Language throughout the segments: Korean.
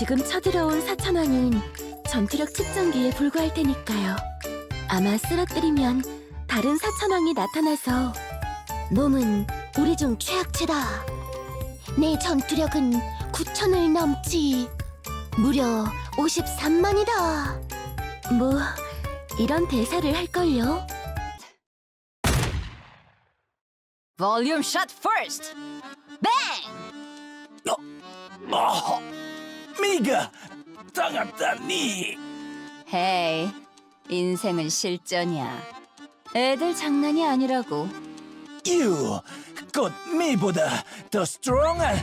지금 쳐들어온 사천왕은 전투력 측정기에 불과할 테니까요. 아마 쓰러뜨리면 다른 사천왕이 나타나서 놈은 우리 중 최악체다. 내 전투력은 9천을 넘지. 무려 53만이다. 뭐 이런 대사를 할걸요. Volume shot first. Bang! 어, 미가 당했다니. 헤이, 인생은 실전이야. 애들 장난이 아니라고. 유, 곧 미보다 더 스트롱한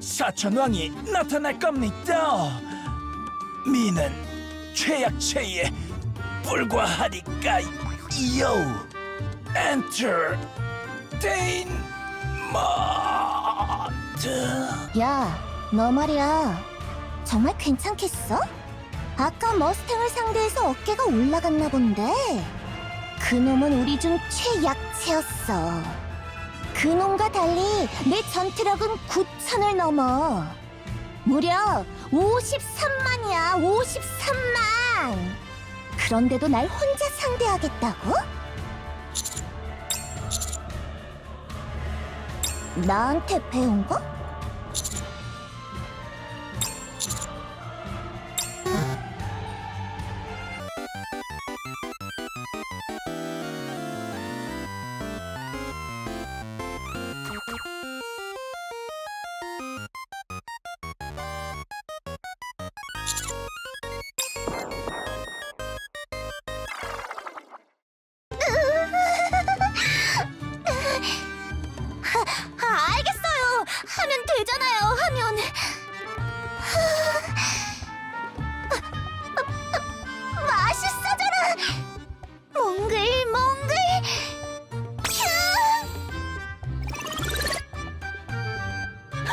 사천왕이 나타날 겁니다. 미는 최약체에 불과하니까요. 엔터테인먼트. 야, 너 말이야. 정말 괜찮겠어? 아까 머스탱을 상대해서 어깨가 올라갔나 본데. 그놈은 우리 중 최약체였어. 그놈과 달리 내 전투력은 9천을 넘어. 무려 53만이야, 53만! 그런데도 날 혼자 상대하겠다고? 나한테 배운 거?